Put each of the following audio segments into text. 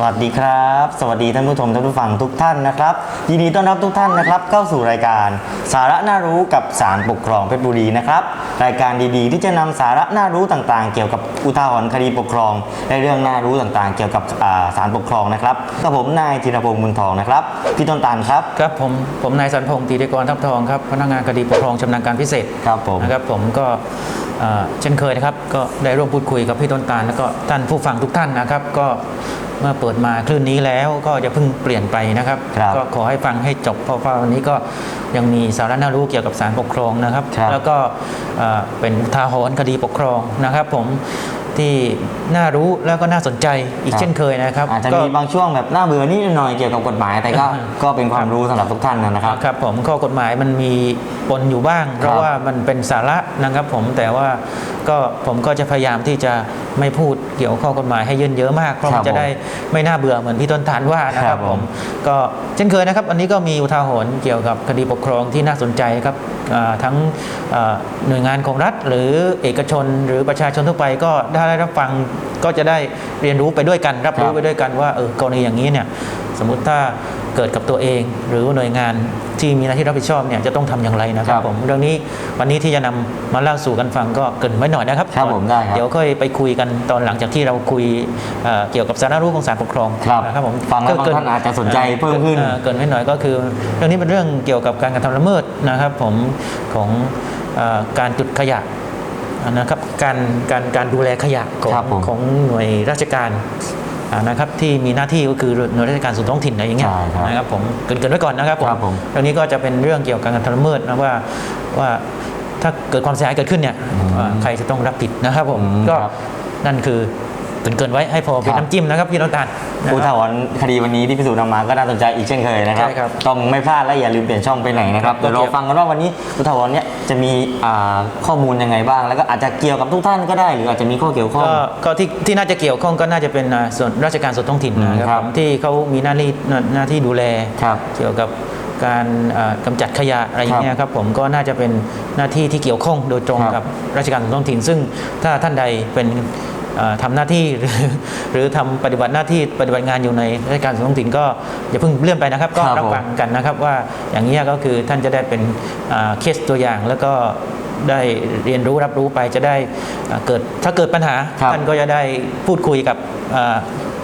สวัสดีครับ สวัสดีท่านผู้ชมท่านผู้ฟังทุกท่านนะครับ ยินดีต้อนรับทุกท่านนะครับ เข้าสู่รายการ สาระน่ารู้กับสารปกครองเพชรบุรีนะครับรายการดีๆ ที่จะนำสาระน่ารู้ต่างๆ เกี่ยวกับอุทาหรณ์คดีปกครองและเรื่องน่ารู้ต่างๆ เกี่ยวกับอ่าสารปกครองนะครับกับผมนายธีรพงศ์บุญทองนะครับพี่ต้นตาลครับครับผมผมนายสันพงศ์ตีเดกรทับทองครับพนักงานคดีปกครองชำนาญการพิเศษครับผมนะครับผมก็เอ่อเช่นเคยนะครับก็ได้ร่วมพูดคุยกับพี่ต้นตาลแล้วก็ท่านผู้ฟังทุกท่านนะครับ ก็ เมื่อเปิดมาคลื่นนี้แล้วก็จะเพิ่งเปลี่ยนไปนะครับ ครับก็ขอให้ฟังให้จบเพราะว่าวันนี้ก็ยังมีสาระน่ารู้เกี่ยวกับสารปกครองนะครับ ครับแล้วก็เอ่อเป็นอุทาหรณ์คดีปกครองนะครับ ผมที่น่ารู้แล้วก็น่าสนใจอีกเช่นเคยนะครับอาจจะก็ มีบางช่วงแบบน่าเบื่อนิดหน่อยเกี่ยวกับกฎหมายแต่ก็อ่า ก็เป็นความรู้สำหรับทุกท่านนะครับ ครับผมข้อกฎหมายมันมีปนอยู่บ้าง เพราะว่ามันเป็นสาระนะครับผมแต่ว่าก็ผมก็จะพยายามที่จะไม่พูด เกี่ยวกับข้อกฎหมายให้เยินเยอะมากเพราะครัมับนจะได้ไม่น่าเบื่อเหมือนพี่ต้นทานว่านะคครัรับบผผมมก็เช่นเคยนะครับ อันนี้ก็มีอุทาหรณ์เกี่ยวกับคดีปกครองที่น่าสนใจครับอ่าทั้งอ่าหน่วยงานของรัฐ หรือเอกชนหรือประชาชนทั่วไปก็ได้รับฟังก็จะได้เรียนรู้ไปด้วยกัน รับรู้ครับไปด้วยกันว่าเออกรณีอย่างนี้เนี่ย สมมติถ้าเกิดกับตัวเอง หรือหน่วยงานที่มีหน้าที่รับผิดชอบเนี่ยจะต้องทำอย่างไรนะครัครับบผมเรื่องนี้วันนี้ที่จะนำมาเล่าสู่กันฟังก็เกรินไว้หน่อยนะครับครับผมได้ครับเดี๋ยวค่อยไปคุยกันตอนหลังจากที่เราคุยเอ่อเกี่ยวกับสาระรู้ของศาลปกครองครับนะครับผมฟังแล้วบางเกริ่ท่านอาจจะสนใจเพิ่มขึ้นอ่อเกรินไว้หน่อยก็คือ เรื่องนี้เป็นเรื่องเกี่ยวกับการกระทำละเมิดนะครับ ผมของเอ่อการจุดขยะนะครับการการการดูแลขยะของครับผมของหน่วยราชการอ่า นะครับที่มีหน้าที่ก็คือหน่วยราชการส่วนท้องถิ่นอะไรอย่างเงี้ยใช่ครับนะครับผมเกรินเกรินไว้ก่อนนะครับผมครับผมเรื่องนี้ก็จะเป็นเรื่องเกี่ยวกับการกระทำละเมิดนะว่าว่าถ้าเกิดความเสียหายเกิดขึ้นเนี่ยอืมอ่าใครจะต้องรับผิดนะครับผมอืมก็ครับนั่นคือ เกรินเกรินไว้ให้พอเป็นครับน้ำจิ้มนะครับพี่น้ำตาลนะครับอุทาหรณ์คดีวันนี้ที่พิสูจน์นำมาก็น่าสนใจอีกเช่นเคยนะครับใช่ครับต้องไม่พลาดและอย่าลืมเปลี่ยนช่องไปไหนนะครับครับเดี๋ยวเราฟังกันว่าวันนี้อุทาหรณ์เนี้ยจะมีอ่าข้อมูลยังไงบ้าง แล้วก็อาจจะเกี่ยวกับทุกท่านก็ได้ หรืออาจจะมีข้อเกี่ยวข้องก็ก็ที่ที่น่าจะเกี่ยวข้องก็น่าจะเป็นอ่าส่วนราชการส่วนท้องถิ่นอืมนะคครัรับบผมที่เขามีหน้าที่หน้าหน้าที่ดูแลครับเกี่ยวกับการอ่ากำจัดขยะอะไรอย่างเงี้ยครับผมก็น่าจะเป็นหน้าที่ที่เกี่ยวข้องโดยตรงครับกับราชการส่วนท้องถิ่น ซึ่งถ้าท่านใดเป็น อ่าทำหน้าที่หรือหรือทำปฏิบัติหน้าที่ปฏิบัติงานอยู่ในราชการส่วนท้องถิ่นก็อย่าเพิ่งเลื่อนไปนะครับ ก็ครับรับผมฟังกันนะครับว่าอย่างนี้ยก็คือท่านจะได้เป็นอ่าเคสตัวอย่างแล้วก็ได้เรียนรู้รับรู้ไปจะได้อ่าเกิดถ้าเกิดปัญหาครับท่านก็จะได้พูดคุยกับอ่า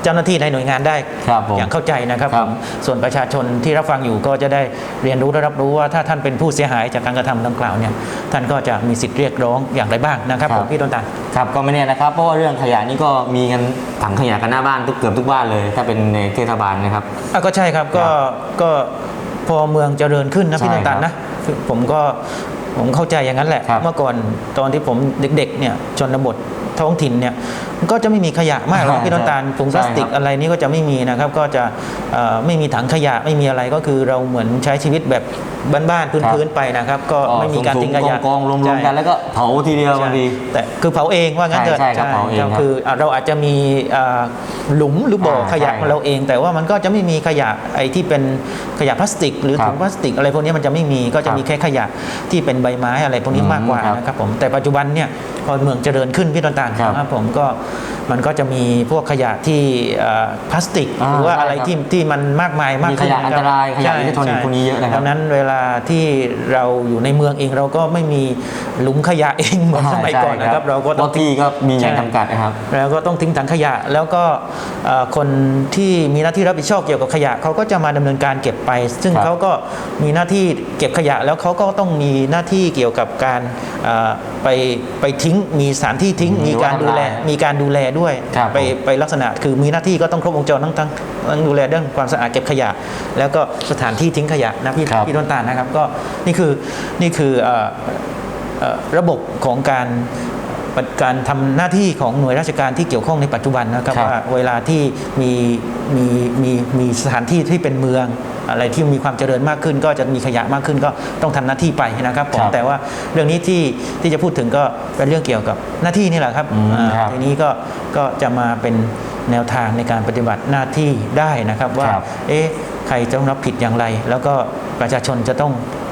เจ้าหน้าที่ในหน่วยงานได้ครับผมอย่างเข้าใจนะครับครับผมส่วนประชาชนที่รับฟังอยู่ก็จะได้เรียนรู้และรับรู้ว่าถ้าท่านเป็นผู้เสียหายจากการกระทำดังกล่าวเนี่ยท่านก็จะมีสิทธิ์เรียกร้องอย่างไรบ้างนะครับครับผมพี่ต้นตาลครับก็ไม่แน่นะครับเพราะว่าเรื่องขยะนี่ก็มีกันถังขยะกันหน้าบ้านทุกเกือบทุกบ้านเลย ถ้าเป็นในเทศบาลนะครับอะก็ใช่ครับก็ก็พอเมืองเจริญขึ้นนะพี่ใช่ต้นตาลนะผมก็ผมเข้าใจอย่างนั้นแหละครับเมื่อก่อนตอนที่ผมเด็กๆเนี่ยชนบทท้องถิ่นเนี่ยมัน ก็จะไม่มีขยะมากหรอกใช่พี่ต้นตาลถุงพลาสติกใช่ครับอะไรนี่ก็จะไม่มีนะครับ ก็จะเอ่อไม่มีถังขยะไม่มีอะไรก็คือเราเหมือนใช้ชีวิตแบบบ้านๆพื้นๆไปนะครับ ก็ไม่มีการทิ้งขยะกองๆรวมใช่ๆกันแล้วก็เผาทีเดียวบางทีแต่คือเผาเองว่างั้นเถอะใช่ใช่ครับเผาเองครับคืออะเราอาจจะมีอ่าหลุมหรือบ่ออ่าขยะใช่ของเราเอง แต่ว่ามันก็จะไม่มีขยะไอ้ที่เป็นขยะพลาสติก หรือครับถุงพลาสติก อะไรพวกนี้มันจะไม่มีก็คจะรับมีแค่ขยะที่เป็นใบไม้อะไรพวกนี้อืมมากกว่าครับนะครับผมแต่ปัจจุบันเนี่ยพอเมืองเจริญขึ้นพี่ต้นตาลครับนะครับผมก็ มันก็จะมีพวกขยะที่อ่าพลาสติกอ่าหรือว่าใช่อะไรครับที่ที่มันมากมายมากมีขึ้นขยะะคบอันตรายขยะใช่อิเล็กทรอนิกส์ใช่พวกนี้เยอะนะครับดังนั้นเวลาที่เราอยู่ในเมืองเองเราก็ไม่มีหลุมขยะเองเหมือนสมัยก่อนนะครับ เราก็เพต้องราะที่ก็มีอย่างใช่จำกัดนะครับ แล้วก็ต้องทิ้งถังขยะแล้วก็เอ่อคนที่มีหน้าที่รับผิดชอบเกี่ยวกับขยะเขาก็จะมาดำเนินการเก็บไป ซึ่งครับเขาก็มีหน้าที่เก็บขยะ แล้วเขาก็ต้องมีหน้าที่เกี่ยวกับการเอ่อไปไปทิ้งมีสถานที่ทิ้งอืมมีการดูแลหรือว่าทำลายมีการดูแลด้วยครับไปไปลักษณะคือมีหน้าที่ก็ต้องครบวงจรทั้งทั้งทั้งดูแลเรื่องความสะอาดเก็บขยะ แล้วก็สถานที่ทิ้งขยะนะพี่ครับพี่ต้นตาลนะครับก็นี่คือนี่คือเอ่อเอ่อระบบของการปฏิการทำหน้าที่ของหน่วยราชการที่เกี่ยวข้องในปัจจุบันนะครับครับว่าเวลาที่มีมีมีมีสถานที่ที่เป็นเมือง อะไรที่มีความเจริญมากขึ้น ก็จะมีขยะมากขึ้นก็ต้องทำหน้าที่ไปนะครับผมครับแต่ว่าเรื่องนี้ที่ที่จะพูดถึงก็เป็นเรื่องเกี่ยวกับหน้าที่นี่แหละครับอืมอ่าครับทีนี้ก็ก็จะมาเป็นแนวทางในการปฏิบัติหน้าที่ได้นะครับว่าครับเอ๊ะใครจะต้องรับผิดอย่างไร แล้วก็ประชาชนจะต้องเอ่อ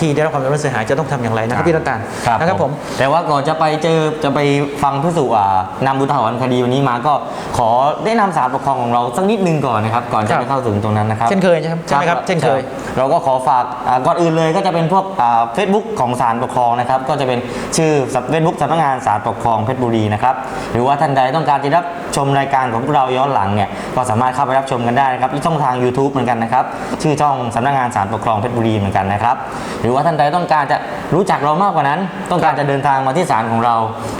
ที่ได้รับความเดือดร้อนเสียหายจะต้องทำอย่างไรนะครับพี่ต้นตาลนะครับผมแต่ว่าก่อนจะไปเจอจะไปฟังพิสูจน์อ่านำอุทาหรณ์คดีวันนี้มาก็ขอได้นำสารปกครองของเราสักนิดนึงก่อนนะครับก่อนครัจะบไปเข้าถึงตรงนั้นนะครับเช่นเคยใช่ไหมใช่ไหมครับเช่นเคย เราก็ขอฝากอ่าก่อนอื่นเลยก็จะเป็นพวกเฟซบุ๊กของศาลปกครองนะครับก็จะเป็นชื่อเฟซบุ๊กสำนักงานศาลปกครองเพชรบุรีนะครับหรือว่าท่านใดต้องการจะรับชมรายการของพวกเราย้อนหลังเนี่ยก็สามารถเข้าไปรับชมกันได้นะครับที่ช่องทาง YouTube เหมือนกันนะครับชื่อช่องสำนักงานศาลปกครองเพชรบุรีเหมือนกันนะครับหรือว่าท่านใดต้องการจะรู้จักเรามากกว่านั้น ต้องการจะเดินทางมาที่ศาลของเรา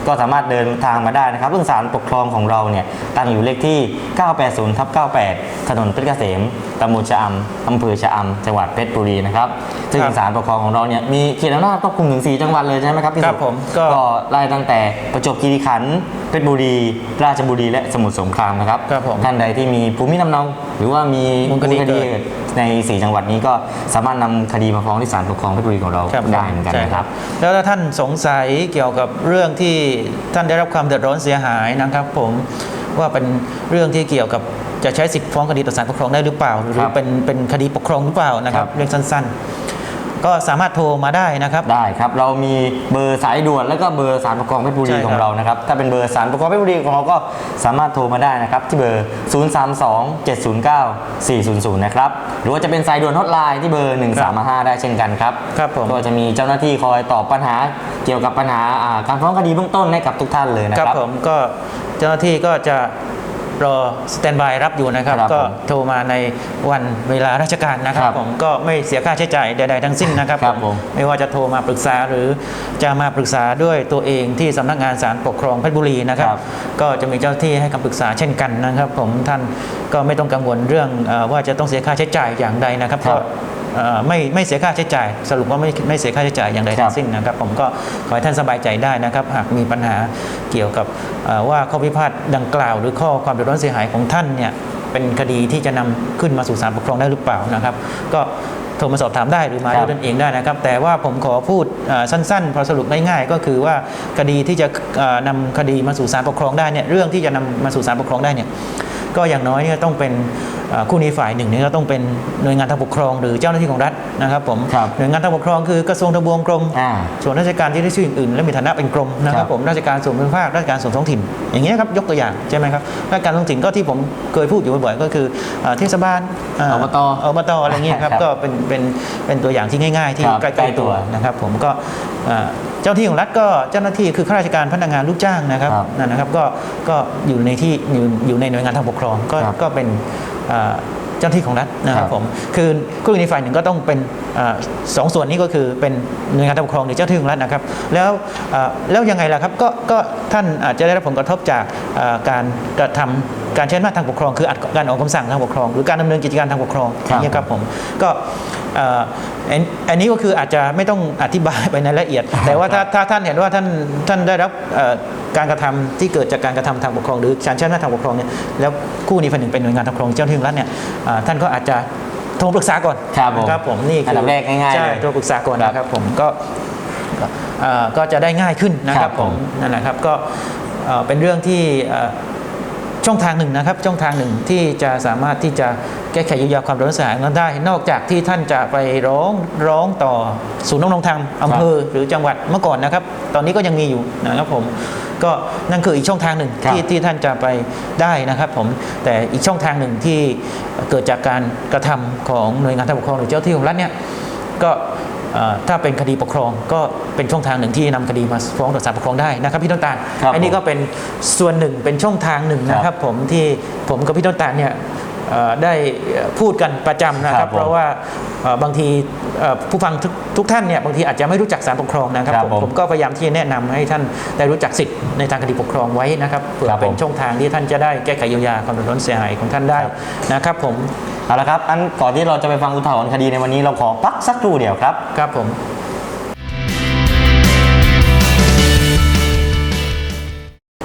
ก็สามารถเดินทางมาได้นะครับซึ่งศาลปกครองของเราเนี่ยตั้งอยู่เลขที่ 980ทับ98 ถนนเพชรเกษมตำบลชะอำอำเภอชะอำจังหวัดเพชรบุรีนะครับซึ่งครับศาลปกครองของเราเนี่ยมีเขตอำนาจครอบคลุมถึง 4 จังหวัดเลยใช่ไหมครับพี่ครับสุผมก็ก็ไล่ตั้งแต่ประจวบคีรีขันธ์เพชรบุรี ราชบุรีและสมุทรสงครามนะครับครับผมท่านใดที่มีภูมิลำเนาหรือว่ามีมูลคดีมูลเกิดใน 4 จังหวัดนี้ก็สามารถนำคดีมาฟ้องที่ศาลปกครองเพชรบุรีของเราครับได้เหมือนกันใช่นะครับ แล้วถ้าท่านสงสัยเกี่ยวกับเรื่องที่ท่านได้รับความเดือดร้อนเสียหายนะครับ ผมว่าเป็นเรื่องที่เกี่ยวกับจะใช้สิทธิฟ้องคดีต่อศาลปกครองได้หรือเปล่า หรืครัอบเป็นเป็นคดีปกครองหรือเปล่านะครับครับ เรื่องสั้นๆ ก็สามารถโทรมาได้นะครับ ได้ครับ เรามีเบอร์สายด่วนแล้วก็เบอร์สารปกครองเพชรบุรีใช่ครับ ของเรานะครับ ถ้าเป็นเบอร์สารปกครองเพชรบุรีของเราก็สามารถโทรมาได้นะครับ ที่เบอร์ 0 3 2 7 0 9 4 0 0 นะครับ หรือว่าจะเป็นสายด่วนฮอตไลน์ที่เบอร์ 1 3 5ได้เช่นกันครับ ครับผม ก็จะมีเจ้าหน้าที่คอยตอบปัญหาเกี่ยวกับปัญหาอ่าการฟ้องคดีเบื้องต้นให้กับทุกท่านเลยนะคครัรับ บผมก็เจ้าหน้าที่ก็จะ รอสแตนบายรับอยู่นะครับ ครับก็ผมโทรมาในวันเวลาราชการนะครับครับผมก็ไม่เสียค่าใช้จ่ายใดๆทั้งสิ้นนะครับครับผมไม่ว่าจะโทรมาปรึกษาหรือจะมาปรึกษาด้วยตัวเองที่สำนักงานศาลปกครองเพชรบุรีนะครับ ครับ ก็จะมีเจ้าหน้าที่ให้คำปรึกษาเช่นกันนะครับ ผมท่านก็ไม่ต้องกังวลเรื่องเออว่าจะต้องเสียค่าใช้จ่ายอย่างใดนะครับครับ ก็เอ่อ ไม่ไม่เสียค่าใช้จ่าย สรุปว่าไม่ไม่เสียค่าใช้จ่ายอย่างใดครับทั้งสิ้นนะครับ ผมก็ขอให้ท่านสบายใจได้นะครับ หากมีปัญหาเกี่ยวกับเอ่อว่าข้อพิพาทดังกล่าว หรือข้อความเดือดร้อนเสียหายของท่านเนี่ยเป็นคดีที่จะนำขึ้นมาสู่ศาลปกครองได้หรือเปล่านะครับ ก็โทรมาสอบถามได้หรือมาครับด้วยตนเองได้นะครับ แต่ว่าผมขอพูดเอ่อสั้นๆ พอสรุปง่ายๆ ก็คือว่าคดีที่จะเอ่อนำคดีมาสู่ศาลปกครองได้เนี่ยเรื่องที่จะนำมาสู่ศาลปกครองได้เนี่ย ก็อย่างน้อยเนี่ยต้องเป็นเอ่อคู่นี้ฝ่ายหนึ่งเนี่ยก็ต้องเป็นหน่วยงานทางปกครองหรือเจ้าหน้าที่ของรัฐนะครับผมครับหน่วยงานทางปกครองคือกระทรวงทบวงกรมอ่าส่วนราชการที่ได้ชื่ออื่นๆและมีฐานะเป็นกรมนะคครัรับบผมราชการส่วนภูมิภาคราชการส่วนท้องถิ่น อย่างเงี้ยครับยกตัวอย่างใช่ไหมครับราชการท้องถิ่นก็ที่ผมเคยพูดอยู่บ่อยๆก็คือเอ่อเทศบาลเอบตอบตอะไรเงี้ยครับครับก็เป็นเป็นเป็นตัวอย่างที่ง่าย ๆ ที่ครับใกใกล้ล้ๆตัตัววนะครับผมก็เอ่อเจ้าที่ของรัฐก็เจ้าหน้าที่คือข้าราชการพนักงานลูกจ้างนะครับครับนั่นนะครับก็ก็อยู่ในที่อยู่อยู่ในหน่วยงานทางปกครองก็ครับก็เป็นเอ่อเจ้าหน้าที่ของรัฐนะคครัรับบผมคือคู่กรณีฝ่ายหนึ่งก็ต้องเป็นเอ่อสองส่วนนี้ก็คือเป็นหน่วยงานทางปกครองหรือเจ้าหน้าที่ของรัฐนะครับ แล้วเอ่อแล้วยังไงล่ะครับก็ก็ท่านอาจจะได้รับผลกระทบจากเอ่อการกระทำการใช้อำนาจทางปกครอง คืออาจการออกคำสั่งทางปกครอง หรือการดำเนินกิจการทางปกครองครับเนี่ยครับผมก็เอ่ออันอันนี้ก็คืออาจจะไม่ต้องอธิบายไปในรายละเอียด แต่ว่าถ้าถ้าท่านเห็นว่าท่านท่านได้รับเอ่อการกระทำที่เกิดจากการกระทำทางปกครองหรือการใช้อำนาจทางปกครองเนี่ยแล้วคู่นี้ฝ่ายหนึ่งเป็นหน่วยงานทางปกครองเจ้าหน้าที่ของรัฐเนี่ยอ่าท่านก็อาจจะโทรปรึกษาก่อนครับผมนะครับผมนี่คือันดับแรกง่ายๆใช่เลยโทรปรึกษาก่อนครับนะครับผมก็ก็เอ่อก็จะได้ง่ายขึ้นนะคครัรับบผผมมนั่นแหละครับก็เอ่อเป็นเรื่องที่เอ่อ ช่องทางหนึ่งนะครับ ช่องทางหนึ่งที่จะสามารถที่จะแก้ไขเยียวยาความเดือดร้อนเสียหายนั้นได้ นอกจากที่ท่านจะไปร้องร้องต่อศูนย์นำรงธรรมอำเภอหรือจังหวัดเมื่อก่อนนะครับ ตอนนี้ก็ยังมีอยู่นะครับผมก็นั่นคืออีกช่องทางหนึ่งครับที่ที่ท่านจะไปได้นะครับผมแต่อีกช่องทางหนึ่งที่เกิดจากการกระทำของหน่วยงานทางปกครองหรือเจ้าที่ของรัฐเนี่ยก็เอ่อ ถ้าเป็นคดีปกครองก็เป็นช่องทางหนึ่งที่นำคดีมาฟ้องต่อศาลปกครองได้นะครับพี่ต้นตาลครับอันนี้ผมก็เป็นส่วนหนึ่งเป็นช่องทางหนึ่งนะคครัรับบผมที่ผมกับพี่ต้นตาลเนี่ยเอ่อ ได้พูดกันประจำนะคครัรับบผมเพราะว่าเอ่อบางทีเอ่อผู้ฟังทุกทุกท่านเนี่ยบางทีอาจจะไม่รู้จักศาลปกครองนะครับครับผมผมผมก็พยายามที่จะแนะนำให้ท่านได้รู้จักสิทธิ์ในทางคดีปกครองไว้นะครับเพื่อครับผมเป็นช่องทางที่ท่านจะได้แก้ไขเยียวยาความเดือดร้อนเสียหายของท่านได้นะครับผมเอาละครับอันก่อนที่เราจะไปฟังอุทาหรณ์คดีในวันนี้เราขอพักสักครู่เดียวครับครับผม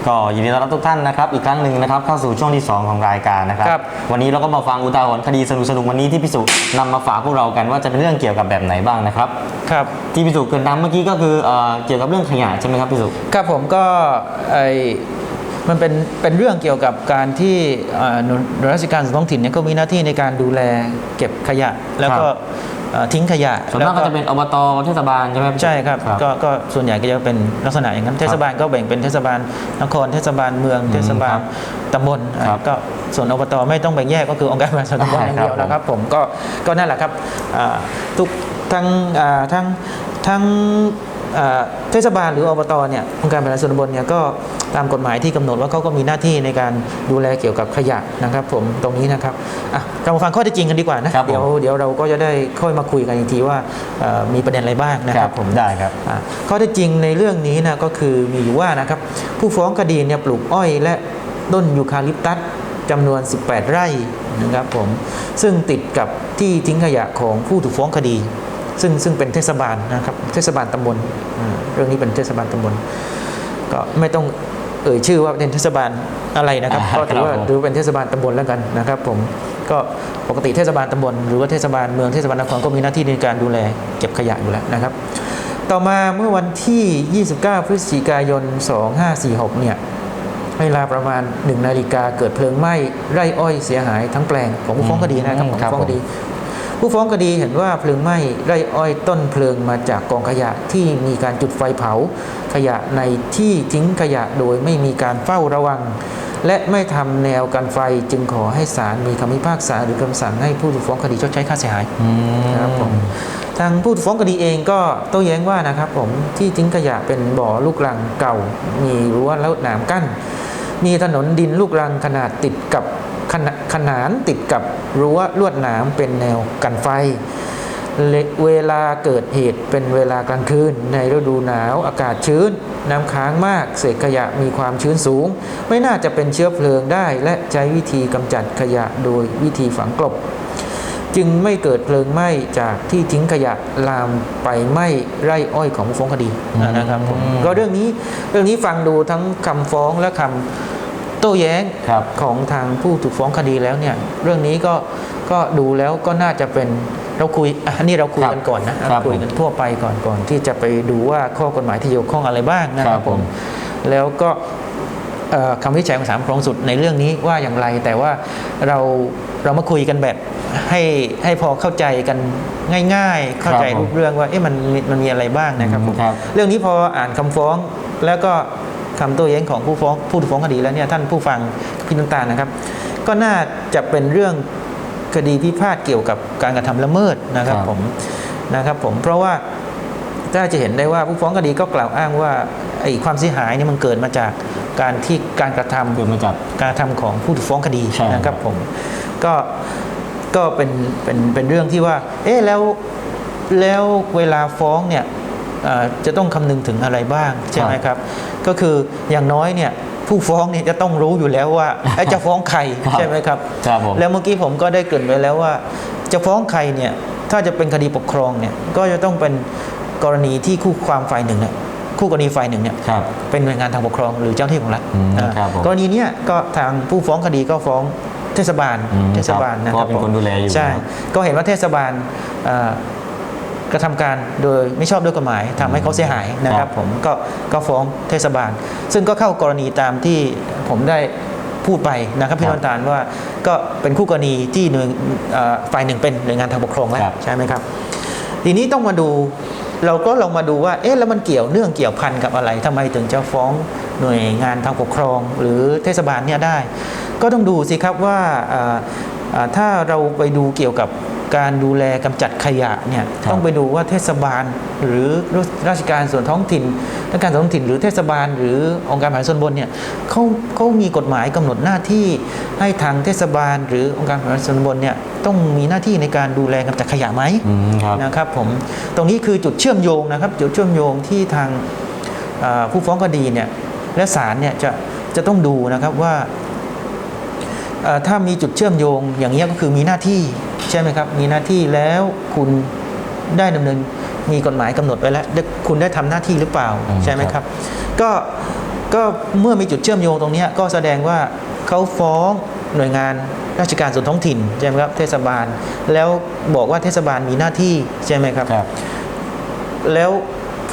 ก็ยินดีต้อนรับทุกท่านนะครับอีกครั้งหนึ่งนะครับเข้าสู่ช่วงที่ 2 ของรายการนะครับ ครับวันนี้เราก็มาฟังอุทาหรณ์คดีสนุกๆวันนี้ที่พิสุนำมาฝากพวกเรากันว่าจะเป็นเรื่องเกี่ยวกับแบบไหนบ้างนะครับ ครับที่พิสุเกินนำเมื่อกี้ก็คือเอ่อเกี่ยวกับเรื่องขยะใช่ไหมครับพิสุ ครับผมก็ไอมันเป็นเป็นเรื่องเกี่ยวกับการที่เอ่อหน่วยราชการส่วนท้องถิ่นเนี่ยก็มีหน้าที่ในการดูแลเก็บขยะ แล้วก็ครับเอ่อ ทิ้งขยะส่วนมากแล้ก็วจะเป็นอบตเทศบาลใช่ไหมใช่ครับก็ก็ส่วนใหญ่ก็จะเป็นลักษณะอย่างนั้นเทศบาลก็แบ่งเป็นเทศบาลนครเทศบาลเมืองเทศบาลตำบลอะครับก็ส่วนอบตไม่ต้องแบ่งแยกก็คือองค์การบริหารส่วนตำบลอย่างเดียวครับนะครับผมก็ก็นั่นแหละครับอ่าทุกทั้งอ่าทั้งทั้งอ่า เทศบาลหรืออบตเนี่ยองค์การบริหารส่วนตำบลเนี่ยก็ตามกฎหมายที่กำหนดว่าเขาก็มีหน้าที่ในการดูแลเกี่ยวกับขยะนะครับผมตรงนี้นะครับอะเรามาฟังข้อเท็จจริงกันดีกว่านะครับผมเดี๋ยวเดี๋ยวเราก็จะได้ค่อยมาคุยกันอีกทีว่าเอ่อมีประเด็นอะไรบ้างนะครับผมได้ครับอ่าข้อเท็จจริงในเรื่องนี้นะก็คือมีอยู่ว่านะครับผู้ฟ้องคดีเนี่ยปลูกอ้อยและต้นยูคาลิปตัสจำนวน 18 ไร่นะครับผมซึ่งติดกับที่ทิ้งขยะของผู้ถูกฟ้องคดี ซึ่งซึ่งเป็นเทศบาลนะครับเทศบาลตำบลอ่าเรื่องนี้เป็นเทศบาลตำบลก็ไม่ต้องเอ่ยชื่อว่าเป็นเทศบาลอะไรนะครับอ่าก็ถือว่าครับผมถือเป็นเทศบาลตำบลแล้วกันนะครับ ผมก็ปกติเทศบาลตำบลหรือว่าเทศบาลเมืองเทศบาลนครก็มีหน้าที่ในการดูแลเก็บขยะอยู่แล้วนะครับ ต่อมาเมื่อวันที่ 29 พฤศจิกายน 2546 เนี่ยเวลาประมาณ1นาฬิกาเกิดเพลิงไหม้ไร่อ้อยเสียหายทั้งแปลงของผู้ฟ้องคดีนะครับของครับผู้ฟ้องผมคดี ผู้ฟ้องคดีเห็นว่าเพลิงไหม้ไร่อ้อยต้นเพลิงมาจากกองขยะที่มีการจุดไฟเผา ขยะในที่ทิ้งขยะโดยไม่มีการเฝ้าระวัง และไม่ทำแนวกันไฟจึงขอให้ศาลมีคำพิพากษาหรือคำสั่งให้ผู้ถูกฟ้องคดีชดใช้ค่าเสียหายครับผมทางผู้ถูกฟ้องคดีเองก็โต้แย้งว่านะครับผมที่ทิ้งขยะเป็นบ่อลูกรังเก่า มีรั้วแล้วหนามกั้น มีถนนดินลูกรังขนาดติดกับ ขนาขนานติดกับรั้วลวดหนามเป็นแนวกันไฟเลเวลาเกิดเหตุเป็นเวลากลางคืน ในฤดูหนาวอากาศชื้น น้ำค้างมากเศษขยะมีความชื้นสูง ไม่น่าจะเป็นเชื้อเพลิงได้ และใช้วิธีกำจัดขยะโดยวิธีฝังกลบจึงไม่เกิดเพลิงไหม้จากที่ทิ้งขยะลามไปไหม้ไร่อ้อยของผู้ฟ้องคดีอืมนะครับผมก็เรื่องนี้เรื่องนี้ฟังดูทั้งคำฟ้องและคำ โต้แย้งครับของทางผู้ถูกฟ้องคดีแล้วเนี่ยเรื่องนี้ก็ก็ดูแล้วก็น่าจะเป็นเราคุยอะอันนี้เราคุยกันก่อนนะครับคุยกันทั่วไปก่อนก่อนที่จะไปดูว่าข้อกฎหมายที่เกี่ยวข้องอะไรบ้างนะคครัรับบผผมมแล้วก็เอ่อคำวินิจฉัยของศาลปกครองสุดในเรื่องนี้ว่าอย่างไร แต่ว่าเราเรามาคุยกันแบบให้ให้พอเข้าใจกันง่าย ๆ เข้าใจครับผมรูปเรื่องว่าเอ๊ะมันมีมันมีอะไรบ้างนะครับผมครับเรื่องนี้พออ่านคำฟ้องแล้วก็ คำโต้แย้งของผู้ฟ้องผู้ถูกฟ้องคดีแล้วเนี่ยท่านผู้ฟังพี่น้ำตาลนะครับ ก็น่าจะเป็นเรื่องคดีพิพาทเกี่ยวกับการกระทำละเมิดนะครับครับผมนะครับผมเพราะว่าถ้าจะเห็นได้ว่าผู้ฟ้องคดีก็กล่าวอ้างว่าไอ้ความเสียหายเนี่ยมันเกิดมาจากการที่การกระทำเกิดมาจากการกระทำของผู้ถูกฟ้องคดีใช่นะครับผมก็ก็เป็นเป็นเป็นเรื่องที่ว่า เอ๊ะแล้วแล้วเวลาฟ้องเนี่ยเอ่อจะต้องคำนึงถึงอะไรบ้างใช่ไหมครับ ก็คืออย่างน้อยเนี่ยผู้ฟ้องเนี่ยจะต้องรู้อยู่แล้วว่าเอ๊ะจะฟ้องใครครับใช่ไหมครับครับผมแล้วเมื่อกี้ผมก็ได้เกรินไว้แล้วว่า จะฟ้องใครเนี่ยถ้าจะเป็นคดีปกครองเนี่ยก็จะต้องเป็นกรณีที่คู่ความฝ่ายหนึ่งเนี่ยคู่กรณีฝ่ายหนึ่งเนี่ยครับเป็นหน่วยงานทางปกครองหรือเจ้าหน้าที่ของรัฐอืมอ่าครับผมกรณีเนี้ยก็ทางผู้ฟ้องคดีก็ฟ้องเทศบาลอืมเทศบาลครับนะครับเพราะเป็นคนดูแลอยู่ใช่ครับก็เห็นว่าเทศบาลอ่า กระทำการโดยไม่ชอบด้วยกฎหมายทำให้เขาเสียหายนะคครัรับบผมก็ก็ฟ้องเทศบาล ซึ่งก็เข้ากรณีตามที่ผมได้พูดไปนะครับพี่ครับนนตาลว่าก็เป็นคู่กรณีที่หน่วยอ่าฝ่ายหนึ่งเป็นหน่วยงานทางปกครองแล้วครับใช่ไหมครับ ทีนี้ต้องมาดูเราก็ลองมาดูว่าเอ๊ะแล้วมันเกี่ยวเนื่องเกี่ยวพันกับอะไรทำไมถึงจะฟ้องหน่วยงานทางปกครอง หรือเทศบาลเนี่ยได้ ก็ต้องดูสิครับว่าอ่าอ่าถ้าเราไปดูเกี่ยวกับ การดูแลกำจัดขยะเนี่ยครับต้องไปดูว่าเทศบาลหรือราชการส่วนท้องถิ่นราชการส่วนท้องถิ่นหรือเทศบาล หรือองค์การบริหารส่วนตำบนเนี่ยเขาเขามีกฎหมายกำหนดหน้าที่ให้ทางเทศบาล หรือองค์การบริหารส่วนตำบนเนี่ยต้องมีหน้าที่ในการดูแลกำจัดขยะไหมอืมครับนะครับผมตรงนี้คือจุดเชื่อมโยงนะครับจุดเชื่อมโยงที่ทางเอ่อผู้ฟ้องคดีเนี่ยและศาลเนี่ยจะจะต้องดูนะครับว่าเอ่อถ้ามีจุดเชื่อมโยงอย่างนี้ยก็คือมีหน้าที่ใช่ไหมครับ มีหน้าที่แล้วคุณได้ดำเนินมีกฎหมายกำหนดไว้แล้วได้คุณได้ทำหน้าที่หรือเปล่าอืมใช่ไหมคครับรับ ก็ก็เมื่อมีจุดเชื่อมโยงตรงเนี้ยก็แสดงว่าเขาฟ้องหน่วยงานราชการส่วนท้องถิ่นใช่ไหมครับเทศบาล แล้วบอกว่าเทศบาลมีหน้าที่ใช่ไหมครับครับแล้ว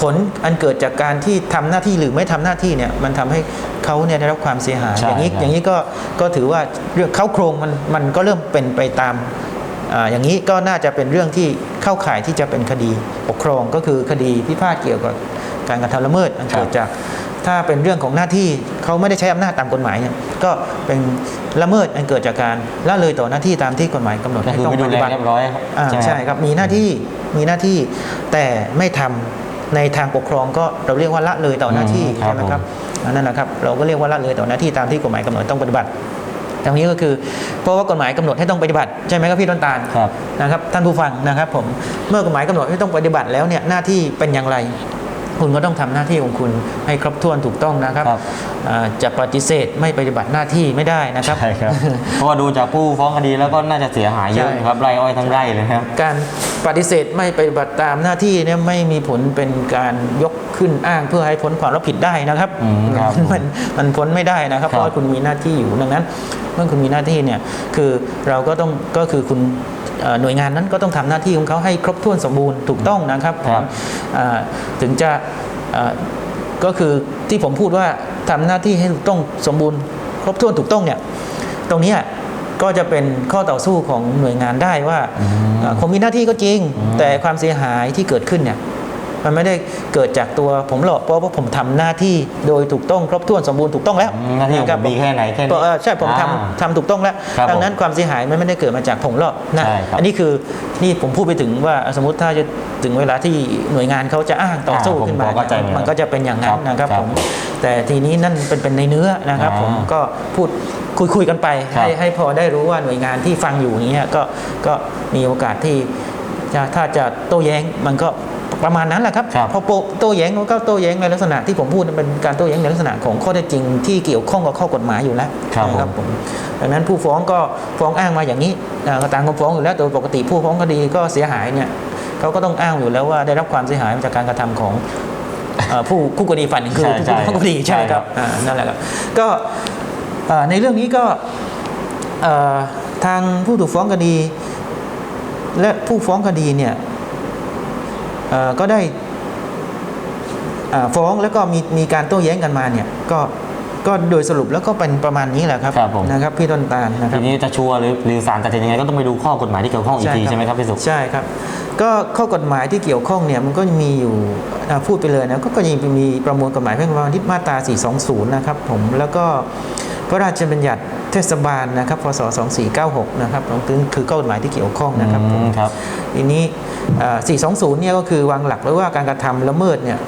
ผลอันเกิดจากการที่ทำหน้าที่หรือไม่ทำหน้าที่เนี่ยมันทำให้เขาเนี่ยได้รับความเสียหายใช่อย่างนี้ครับอย่างนี้ก็ก็ถือว่าเรื่องเขาโครงมันมันก็เริ่มเป็นไปตาม อาอย่างนี้ก็น่าจะเป็นเรื่องที่เข้าข่ายที่จะเป็นคดีปกครองก็คือคดีพิพาทเกี่ยวกับการกระทำละเมิดอันเกิดจากถ้าเป็นเรื่องของหน้าที่เขาไม่ได้ใช้อำนาจตามกฎหมายเนี่ยก็เป็นละเมิดอันเกิดจากการละเลยต่อหน้าที่ตามที่กฎหมายกำหนดก็ให้คือต้องไม่ปดูแลฏิบัติเรียบร้อยครับอ่าไหมใช่ครับมีหน้าที่มีหน้าที่แต่ไม่ทำในทางปกครองก็เราเรียกว่าละเลยต่อหน้าที่อืมครับใช่ไหมครับอันนั่นนะครับเราก็เรียกว่าละเลยต่อหน้าที่ตามที่กฎหมายกำหนดต้องปฏิบัติ ตรงนี้ก็คือเพราะว่ากฎหมายกำหนดให้ต้องปฏิบัติใช่ไหมครับพี่ต้นตาลครับนะครับ ท่านผู้ฟังนะครับผมเมื่อกฎหมายกำหนดให้ต้องปฏิบัติแล้วเนี่ยหน้าที่เป็นอย่างไร คุณก็ต้องทำหน้าที่ของคุณให้ครบถ้วนถูกต้องนะครับครับอ่าจะปฏิเสธไม่ปฏิบัติหน้าที่ไม่ได้นะครับใช่ครับเพราะว่าดูจากผู้ฟ้องคดีแล้วก็น่าจะเสียหายเยอะใช่ครับไร่อ้อยทั้งไร่เลยครับ การปฏิเสธไม่ปฏิบัติตามหน้าที่เนี่ยไม่มีผลเป็นการยกขึ้นอ้างเพื่อให้พ้นความรับผิดได้นะครับอืมครับมันมันพ้นไม่ได้นะครับครับเพราะว่าคุณมีหน้าที่อยู่ดังนั้น เมื่อคุณมีหน้าที่เนี่ยคือเราก็ต้องก็คือคุณเอ่อ หน่วยงานนั้นก็ต้องทำหน้าที่ของเขาให้ครบถ้วนสมบูรณ์ถูกต้องนะครับครับอ่าถึงจะอ่าก็คือที่ผมพูดว่าทำหน้าที่ให้ถูกต้องสมบูรณ์ ครบถ้วนถูกต้องเนี่ยตรงเนี้ยก็จะเป็นข้อต่อสู้ของหน่วยงานได้ว่าอืมอ่าผมมีหน้าที่ก็จริงอืมแต่ความเสียหายที่เกิดขึ้นเนี่ย มันไม่ได้เกิดจากตัวผมหรอกเพราะว่าผมทำหน้าที่โดยถูกต้องครบถ้วนสมบูรณ์ถูกต้องแล้วอืมหน้าที่ของะคผรับมดีแค่ไหนแค่นี้เออใช่ผมทำอ่าทำถูกต้องแล้วครับดังนั้นความเสียหายมันไม่ได้เกิดมาจากผมหรอกนะใช่ครับอันนี้คือนี่ผมพูดไปถึงว่าสมมติถ้าจะถึงเวลาที่หน่วยงานเขาจะอ้างต่อสู้อ่าผมขึ้นมาพอเข้าใจเนี่ยมันก็จะเป็นอย่างนั้นครับนะครับครับผมแต่ทีนี้นั่นเป็นเป็นในเนื้อนะครับอ่าผมก็พูดคุยคุยกันไปครับให้ให้พอได้รู้ว่าหน่วยงานที่ฟังอยู่นี้ก็ก็มีโอกาสที่จะถ้าจะโต้แย้งมันก็ ประมาณนั้นแหละครับครับพอโปะโต้แย้งมันก็โต้แย้งในลักษณะที่ผมพูดเป็นการโต้แย้งในลักษณะของข้อเท็จจริงที่เกี่ยวข้องกับข้อกฎหมายอยู่แล้วครับนะผมผมดังนั้นผู้ฟ้องก็ฟ้องอ้างมาอย่างนี้อ่าก็ต่างคนฟ้องอยู่แล้วโดยปกติผู้ฟ้องคดีก็เสียหายเนี่ยเขาก็ต้องอ้างอยู่แล้วว่าได้รับความเสียหายมาจากการกระทำของเอ่อผู้คู่กรณีฝ่ายหนึ่งคือใช่ผู้ใช่ฟ้องคดีใช่ใช่คครัรับบอ่านั่นแหละครับก็เอ่อในเรื่องนี้ก็เอ่อทางผู้ถูกฟ้องคดี และผู้ฟ้องคดีเนี่ยเอ่อ ก็ได้อ่าฟ้องแล้วก็มีมีการโต้แย้งกันมาเนี่ยก็ก็โดยสรุปแล้วก็เป็นประมาณนี้แหละครับครับผมนะครับพี่ต้นตาลนะคทีรับนี้จะชัวร์หรือหรือศาลตัดสินยังไงก็ต้องไปดูข้อกฎหมายที่เกี่ยวข้องอีกทีใช่ไหมครับพี่สุขใช่ครับก็ข้อกฎหมายที่เกี่ยวข้องเนี่ยมันก็มีอยู่อ่าพูดไปเลยนะก็ก็ยังมีประมวลกฎหมายแพ่งประมาณที่มาตรา 420 นะครับผมแล้วก็พระราชบัญญัติ เทศบาลนะครับพศ 2496 นะครับคือคือข้อกฎหมายที่เกี่ยวข้องนะครับผมอืมครับทีนี้อ่า420 เนี่ยก็คือวางหลักไว้ว่าการกระทำละเมิดเนี่ย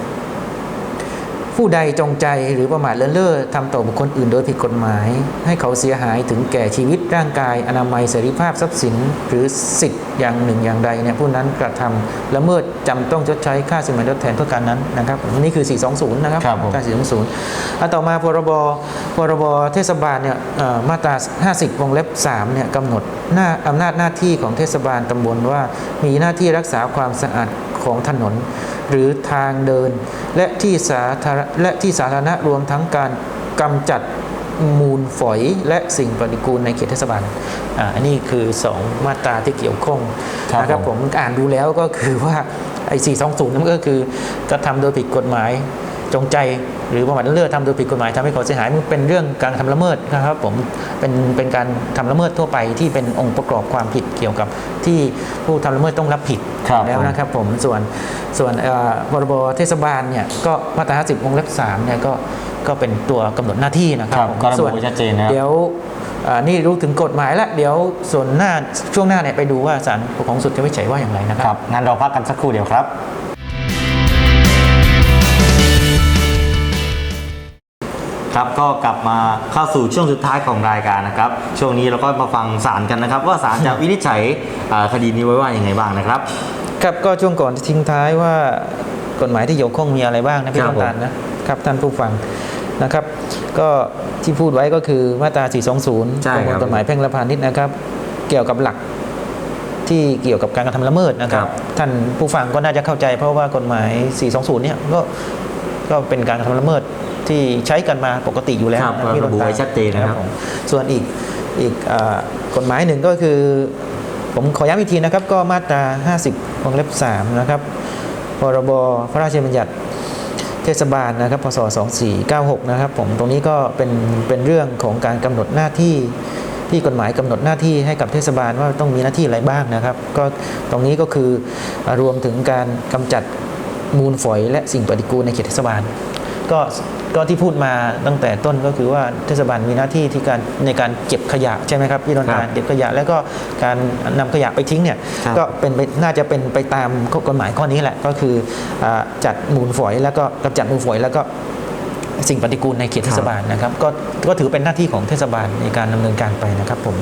ผู้ใดจงใจหรือประมาทเลินเล่อทำต่อบุคคลอื่นโดยผิดกฎหมาย ให้เขาเสียหายถึงแก่ชีวิตร่างกาย อนามัยเสรีภาพทรัพย์สิน หรือสิทธิ์อย่างหนึ่งอย่างใดเนี่ยผู้นั้นกระทำละเมิดจำต้องชดใช้ค่าสินไหมทดแทนเพื่อการนั้นนะครับอันนี้คือ 420 นะครับครับผมมาตรา420อะต่อมาพรบพรบเทศบาลเนี่ยเอ่อมาตรา 50 วงเล็บ3เนี่ยกำหนดหน้าอำนาจหน้าที่ของเทศบาลตำบลว่ามีหน้าที่รักษาความสะอาด ของถนน หรือทางเดิน และที่สาธารณและที่สาธารณะรวมทั้งการกำจัดมูลฝอยและสิ่งปฏิกูลในเขตเทศบาลอ่าอันนี้คือ 2 มาตราที่เกี่ยวข้องครับนะครับผมผมอ่านดูแล้วก็คือว่าไอ้420นั่นก็คือ กระทำโดยผิดกฎหมาย จงใจ หรือประมาทเลินเล่อทำโดยผิดกฎหมายทำให้เขาเสียหายมันเป็นเรื่องการทำละเมิดนะครับผมเป็นเป็นการทำละเมิดทั่วไปที่เป็นองค์ประกอบความผิดเกี่ยวกับที่ผู้ทำละเมิดต้องรับผิดครับแล้วนะครับผมส่วนส่วนเอ่อพรบเทศบาลเนี่ยก็มาตรา50วงเล็บ3เนี่ยก็ก็เป็นตัวกำหนดหน้าที่นะครัครับผมก็ระบุส่วนไว้ชัดเจนนะครับเดี๋ยวอ่านี่รู้ถึงกฎหมายแล้วเดี๋ยวส่วนหน้าช่วงหน้าเนี่ยไปดูว่าศาลปกครองสุดจะวินิจฉัยว่าอย่างไรนะคครับรับงั้นเราพักกันสักครู่เดียวครับ ครับก็กลับมาเข้าสู่ช่วงสุดท้ายของรายการนะครับ ช่วงนี้เราก็มาฟังศาลกันนะครับ ว่าศาลจะวินิจฉัยอ่าคดีนี้ไว้ว่าอย่างไงบ้างนะครับ ครับก็ช่วงก่อนทิ้งท้ายว่ากฎหมายที่เกี่ยวข้องมีอะไรบ้างนะพี่ครัต้บองการนะครับท่านผู้ฟังนะครับ ก็ที่พูดไว้ก็คือมาตรา 420ใช่ประมวลครับกฎหมายแพ่งและพาณิชย์นะครับ เกี่ยวกับหลักที่เกี่ยวกับการกระทำละเมิดนะครับครับท่านผู้ฟังก็น่าจะเข้าใจเพราะว่ากฎหมาย 420 เนี่ยก็ก็เป็นการกระทำละเมิด ที่ใช้กันมาปกติอยู่แล้วครับนะพี่ระบุไว้ชัดเจนนะครับผมส่วนอีกอีกอ่ากฎหมายหนึ่งก็คือ ผมขอย้ำอีกทีนะครับ ก็มาตรา 50วงเล็บ3นะครับพรบพระราชบัญญัติเทศบาลนะครับพศ2496 นะครับ ผมตรงนี้ก็เป็นเป็นเรื่องของการกำหนดหน้าที่ที่กฎหมายกำหนดหน้าที่ให้กับเทศบาลว่าต้องมีหน้าที่อะไรบ้างนะครับ ก็ตรงนี้ก็คืออ่ารวมถึงการกำจัดมูลฝอยและสิ่งปฏิกูลในเขตเทศบาล ก็ ก็ที่พูดมาตั้งแต่ต้นก็คือว่าเทศบาลมีหน้าที่ที่การในการเก็บขยะใช่ไหมครับพี่นนท์ครับเก็บขยะแล้วก็การนำขยะไปทิ้งเนี่ยครับก็เป็นไปน่าจะเป็นไปตามกฎหมายข้อนี้แหละก็คืออาจัดมูลฝอยแล้วก็กำจัดมูลฝอยแล้วก็ สิ่งปฏิกูลในเขตเทศบาลนะครับก็ก็ถือเป็นหน้าที่ของเทศบาลในการดำเนินการไปนะครับผม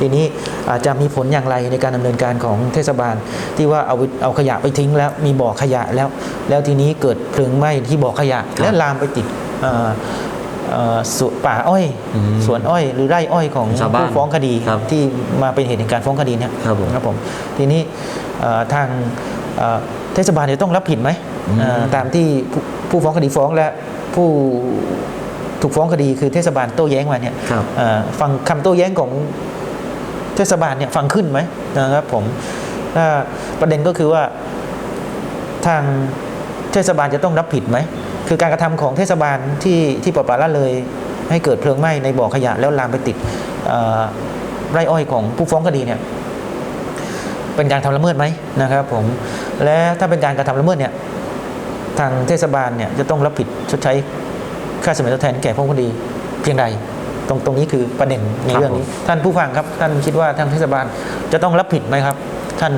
ทีนี้อาจจะมีผลอย่างไรในการดำเนินการของเทศบาล ที่ว่าเอาเอาขยะไปทิ้งแล้วมีบ่อขยะแล้ว แล้วทีนี้เกิดเพลิงไหม้ที่บ่อขยะ และลามไปติดเอ่อเอ่อสวนป่าอ้อยอืมสวนอ้อย หรือไร่อ้อยของชาวบ้านผู้ฟ้องคดีครับที่มาเป็นเหตุในการฟ้องคดีเนี่ยครับผมครับผมทีนี้เอ่อทางเอ่อเทศบาลจะต้องรับผิดไหมอืมเอ่อตามที่ผู้ผู้ฟ้องคดีฟ้องและ ผู้ถูกฟ้องคดีคือเทศบาลโต้แย้งมาเนี่ยครับเอ่อฟังคำโต้แย้งของเทศบาลเนี่ยฟังขึ้นไหมนะครับผมถ้าประเด็นก็คือว่าทางเทศบาลจะต้องรับผิดไหมคือการกระทำของเทศบาลที่ที่ปล่อยปละละเลย ให้เกิดเพลิงไหม้ในบ่อขยะแล้วลามไปติดเอ่อไร่อ้อยของผู้ฟ้องคดีเนี่ยเป็นการทำละเมิดไหมนะครับผมและถ้าเป็นการกระทำละเมิดเนี่ย ทางเทศบาลเนี่ยจะต้องรับผิดชดใช้ค่าเสมอทดแทนแก่ผู้คดีเพียงใด ตรงตรงนี้คือประเด็นในครับเรื่องนี้ ท่านผู้ฟังครับ ท่านคิดว่าทางเทศบาลจะต้องรับผิดไหมครับ ท่าน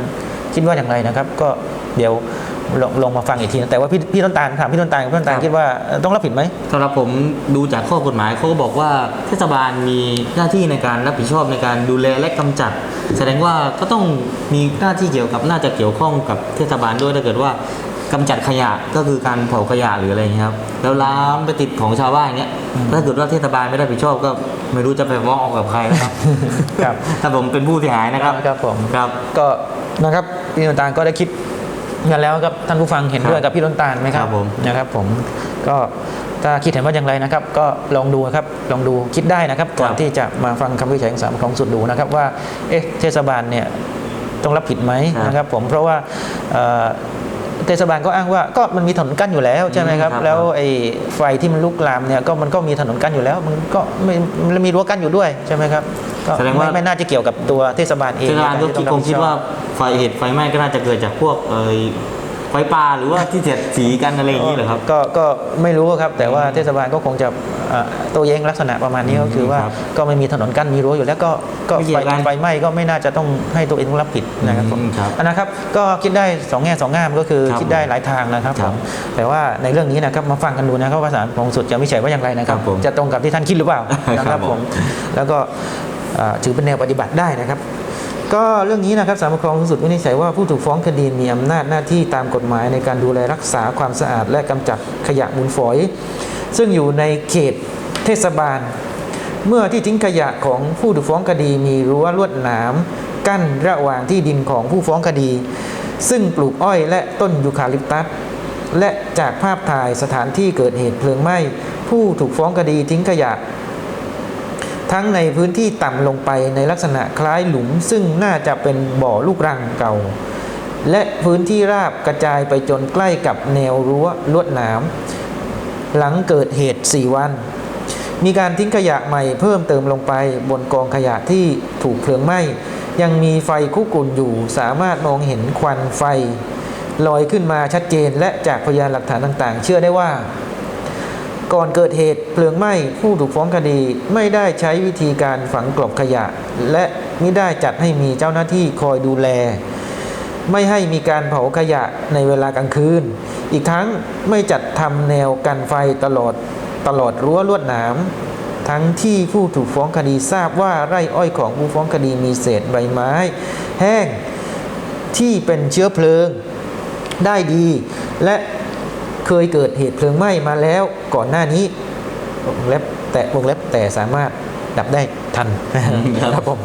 คิดว่าอย่างไรนะครับ ก็เดี๋ยวลองลองมาฟังอีกทีนะแต่ว่าพี่พี่ต้นตาลถามพี่ต้นตาลพี่ต้นตาลครับคิดว่าต้องรับผิดไหมสำหรับผมดูจากข้อกฎหมายเขาก็บอกว่าเทศบาลมีหน้าที่ในการรับผิดชอบในการดูแลและกำจัด แสดงว่าก็ต้องมีหน้าที่เกี่ยวกับน่าจะเกี่ยวข้องกับเทศบาลด้วยถ้าเกิดว่า กำจัดขยะก็คือการเผาขยะหรืออะไรอย่างเงี้ยครับ แล้วล้ามไปติดของชาวบ้านอย่างเงี้ยถ้าเกิดว่าเทศบาลไม่รับผิดชอบก็ไม่รู้จะไปฟ้องเอากับใครนะครับครับถ้าผมเป็นผู้เสียหายนะครับครับผมครับก็นะครับพี่ต้นตาลก็ได้คิดกันแล้วครับท่านผู้ฟังเห็นด้วยครับกับพี่ต้นตาลไหมครัครับบผมนะครับผมก็ถ้าคิดเห็นว่าอย่างไรนะครับ ก็ลองดูครับลองดูคิดได้นะครับก่อนที่จะมาฟังคำวินิจฉัยของศาลปกครองสุดดูนะครับว่าเอ๊ะเทศบาลเนี่ยต้องรับผิดไหมครับนะครับผมเพราะว่า เอ่อเทศบาลก็อ้างว่าก็มันมีถนนกั้นอยู่แล้วใช่ไหมครับอืมครับ แล้วไอ้ไฟที่มันลุกลามเนี่ยก็มันก็มีถนนกั้นอยู่แล้ว มันก็ไม่มันมีรั้วกั้นอยู่ด้วยใช่ไหมครับก็แสดงว่าไม่ไม่น่าจะเกี่ยวกับตัวเทศบาลเองเทศบาลก็ในคิดรคที่งต้องรับคิดผิชอบว่าไฟเหตุไฟไหม้ก็น่าจะเกิดจากพวกเอย ไฟป่าหรือว่าที่เสียดสีกันอะไรอย่างนี้เหรอครับ ก็ก็ไม่รู้ครับ แต่ว่าเทศบาลก็คงจะเอ่อโต้แย้งลักษณะประมาณนี้ก็คือว่าครับก็ไม่มีถนนกั้นมีรั้วอยู่แล้วก็ก็ไม่เกี่ไฟยวกันไฟไหม้ก็ไม่น่าจะต้องให้ตัวเองต้องรับผิดนะครับผมอืมครับอันนะครับก็คิดได้สองแง่สองงามก็คือครับคิดได้หลายทางนะครับคผรับมแต่ว่าในเรื่องนี้นะครับมาฟังกันดูนะครับว่าศาลปกครองสุดจะวิจัยว่าอย่างไรนะครับครับผมจะตรงกับที่ท่านคิดหรือเปล่านะคครัรับบผผมมแล้วก็เอ่อถือเป็นแนวปฏิบัติได้นะครับ ก็เรื่องนี้นะครับศาลปกครองสูงสุดวินิจฉัยว่าผู้ถูกฟ้องคดีมีอำนาจหน้าที่ตามกฎหมายในการดูแลรักษาความสะอาดและกำจัดขยะมูลฝอย ซึ่งอยู่ในเขตเทศบาล เมื่อที่ทิ้งขยะของผู้ถูกฟ้องคดีมีรั้วลวดหนามกั้นระหว่างที่ดินของผู้ฟ้องคดี ซึ่งปลูกอ้อยและต้นยูคาลิปตัสและจากภาพถ่ายสถานที่เกิดเหตุเพลิงไหม้ผู้ถูกฟ้องคดีทิ้งขยะ ทั้งในพื้นที่ต่ำลงไปในลักษณะคล้ายหลุม ซึ่งน่าจะเป็นบ่อลูกรังเก่า และพื้นที่ราบกระจายไปจนใกล้กับแนวรั้วลวดหนาม หลังเกิดเหตุ 4 วัน มีการทิ้งขยะใหม่เพิ่มเติมลงไปบนกองขยะที่ถูกเพลิงไหม้ยังมีไฟคุกรุ่นอยู่สามารถมองเห็นควันไฟ ลอยขึ้นมาชัดเจนและจากพยานหลักฐานต่าง ๆ เชื่อได้ว่า ก่อนเกิดเหตุเพลิงไหม้ผู้ถูกฟ้องคดีไม่ได้ใช้วิธีการฝังกลบขยะ และไม่ได้จัดให้มีเจ้าหน้าที่คอยดูแล ไม่ให้มีการเผาขยะในเวลากลางคืน อีกทั้งไม่จัดทำแนวกันไฟตลอดตลอดรั้วลวดหนามทั้งที่ผู้ถูกฟ้องคดีทราบว่าไร่อ้อยของผู้ฟ้องคดีมีเศษใบไม้ แห้งที่เป็นเชื้อเพลิงได้ดี และ เคยเกิดเหตุเพลิงไหม้มาแล้วก่อนหน้านี้วงเล็บแต่วงเล็บแต่สามารถดับได้ทันครับครับผม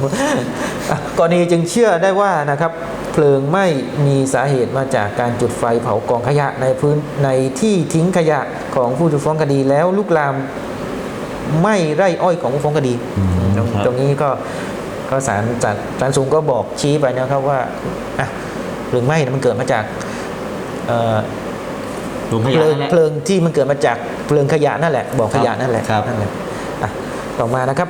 อะกรณีจึงเชื่อได้ว่านะครับ เพลิงไหม้มีสาเหตุมาจากการจุดไฟเผากองขยะในพื้นในที่ทิ้งขยะของผู้ถูกฟ้องคดีแล้วลุกลามไหม้ไร่อ้อยของผู้ฟ้องคดีอืมตรงครับตรงนี้ก็ก็ศาลศาลศาลสูงก็บอกชี้ไปนะครับว่าอะเพลิงไหม้เนี่ยมันเกิดมาจาก เอ่อหลุมขเพยะลิงนั่นแหละเพลิงที่มันเกิดมาจากเพลิงขยะนั่นแหละบ่อขยะนั่นแหละครับนั่นแหละอะต่อมานะครับ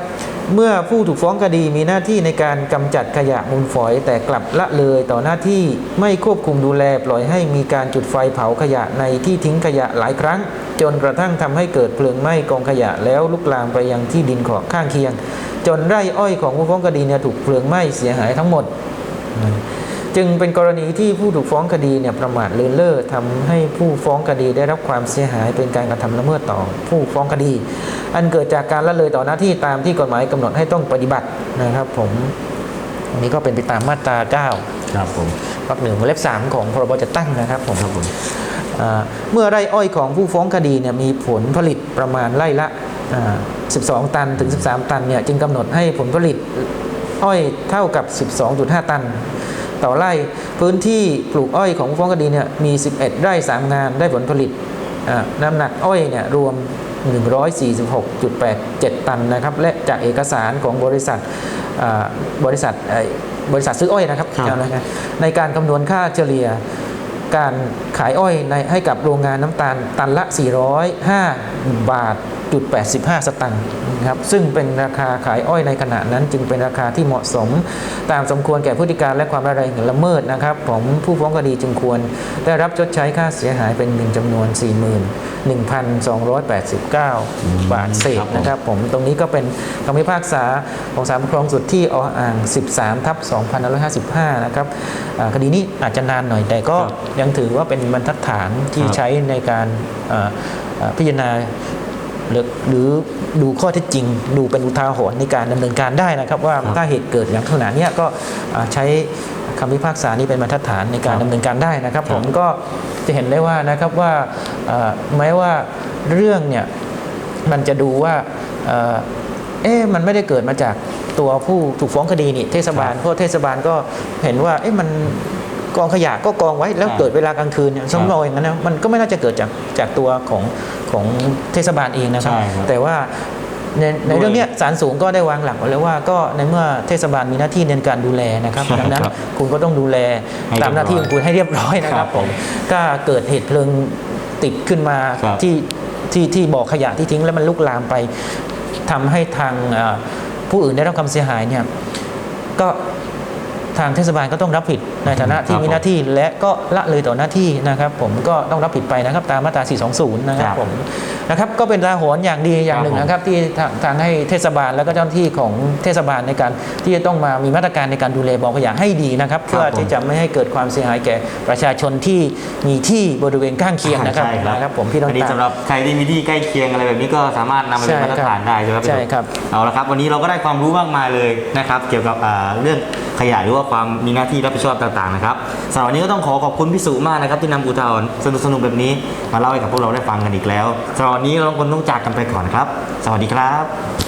เมื่อผู้ถูกฟ้องคดีมีหน้าที่ในการกำจัดขยะมูลฝอย แต่กลับละเลยต่อหน้าที่ไม่ควบคุมดูแลปล่อยให้มีการจุดไฟเผาขยะในที่ทิ้งขยะหลายครั้ง จนกระทั่งทำให้เกิดเพลิงไหม้กองขยะแล้วลุกลามไปยังที่ดินขอบข้างเคียง จนไร่อ้อยของผู้ฟ้องคดีเนี่ยถูกเพลิงไหม้เสียหายทั้งหมด จึงเป็นกรณีที่ผู้ถูกฟ้องคดีเนี่ยประมาทเลินเล่อทำให้ผู้ฟ้องคดีได้รับความเสียหายเป็นการกระทำละเมิดต่อผู้ฟ้องคดี อันเกิดจากการละเลยต่อหน้าที่ตามที่กฎหมายกำหนดให้ต้องปฏิบัตินะครับ ผมอันนี้ก็เป็นไปตามมาตรา9ครับผมวรรคหนึ่งวงเล็บ3ของพรบจัดตั้งนะครับผมครับผมอ่าเมื่อไร่อ้อยของผู้ฟ้องคดีเนี่ยมีผลผลิตประมาณไร่ละอ่า12 ตันถึง 13 ตันเนี่ยจึงกำหนดให้ผลผลิตอ้อยเท่ากับ 12.5 ตัน ต่อไร่ พื้นที่ปลูกอ้อยของผู้ฟ้องคดีเนี่ยมี 11 ไร่ 3 งานได้ผลผลิตอ่าน้ำหนักอ้อยเนี่ยรวม 146.87 ตันนะครับและจากเอกสารของบริษัทอ่าบริษัทเอ่อบริษัทซื้ออ้อยนะครับครับนะครับในการคำนวณค่าเฉลี่ยการขายอ้อยในให้กับโรงงานน้ำตาลตันละ 405 บาท จุด85 สตังค์นะครับซึ่งเป็นราคาขายอ้อยในขณะนั้นจึงเป็นราคาที่เหมาะสม ตามสมควรแก่พฤติการและความร้ายแรงละเมิดนะครับผมผู้ฟ้องคดีจึงควร ได้รับชดใช้ค่าเสียหายเป็นเงินจำนวน 41,289 บาทเศษนะครับผมตรงนี้ก็เป็นคำพิพากษาของศาลปกครองสุดที่ออ่าง 13 ทับ2555 นะครับอ่าคดีนี้อาจจะนานหน่อยแต่ก็ครับยังถือว่าเป็นบรรทัดฐานที่ครับใช้ในการเอ่อเอ่อพิจารณา หรือหรือดูข้อเท็จจริง ดูเป็นอุทาหรณ์ในการดำเนินการได้นะครับ ว่าครับถ้าเหตุเกิดอย่างขนาดเนี้ยก็อ่าใช้คำพิพากษานี้เป็นบรรทัดฐานในการครับดำเนินการได้นะครับครับ ผมก็จะเห็นได้ว่านะครับว่าเอ่อแม้ว่าเรื่องเนี่ยมันจะดูว่าเอ่อเอ๊ะมันไม่ได้เกิดมาจากตัวผู้ถูกฟ้องคดีนี่เทศบาลเพราะเทศบาลก็เห็นว่าเอ๊ะมัน กองขยะก็กองไว้แล้วครับเกิดเวลากลางคืนเนี่ยสมมติอย่างนั้นนะมันก็ไม่น่าจะเกิดจากจากตัวของของเทศบาลเองนะครับใช่ครับแต่ว่าในในด้วยเรื่องเนี้ยศาลสูงก็ได้วางหลักไว้แล้วว่าก็ในเมื่อเทศบาลมีหน้าที่ในการดูแลนะครับใช่ดังนั้นครับคุณก็ต้องดูแลให้ตามหน้าที่ของคุณให้เรียบร้อยนะคครัรับบผผมมถ้าเกิดเหตุเพลิงติดขึ้นมาครับที่ที่ที่บ่อขยะที่ทิ้งแล้วมันลุกลามไปทำให้ทางเอ่อผู้อื่นได้รับความเสียหายเนี่ยก็ ทางเทศบาลก็ต้องรับผิดในฐานะที่ครับมีหน้าที่และก็ละเลยต่อหน้าที่นะครับ ผมก็ต้องรับผิดไปนะครับตามมาตรา 420 นะครับครับผมนะครับก็เป็นตาหรณ์อย่างดีอย่างหนึ่งครับผมนะครับที่ทางทางให้เทศบาลแล้วก็เจ้าหน้าที่ของเทศบาลในการที่จะต้องมามีมาตรการในการดูแลบ่อขยะให้ดีนะครับ เพื่อที่จะไม่ให้เกิดความเสียหายแก่ประชาชนที่มีที่บริเวณข้างเคียงนะครับใช่ครับนะครับผมพี่ต้องอันนี้ตามสำหรับใครที่มีที่ใกล้เคียงอะไรแบบนี้ก็สามารถนำมาเป็นใช่มาตรฐานได้ใช่ไหมใช่ครับเอาละครับ วันนี้เราก็ได้ความรู้มากมายเลยนะครับ เกี่ยวกับอ่าเรื่อง ขยะหรือว่าความมีหน้าที่รับผิดชอบต่างๆนะครับสำหรับวันนี้ก็ต้องขอขอบคุณพี่สุมากนะครับที่นำอุทาหรณ์สนุกๆแบบนี้ มาเล่าให้กับพวกเราได้ฟังกันอีกแล้วสำหรับวันนี้เราต้องคนต้องจากกันไปก่อนครับ สวัสดีครับ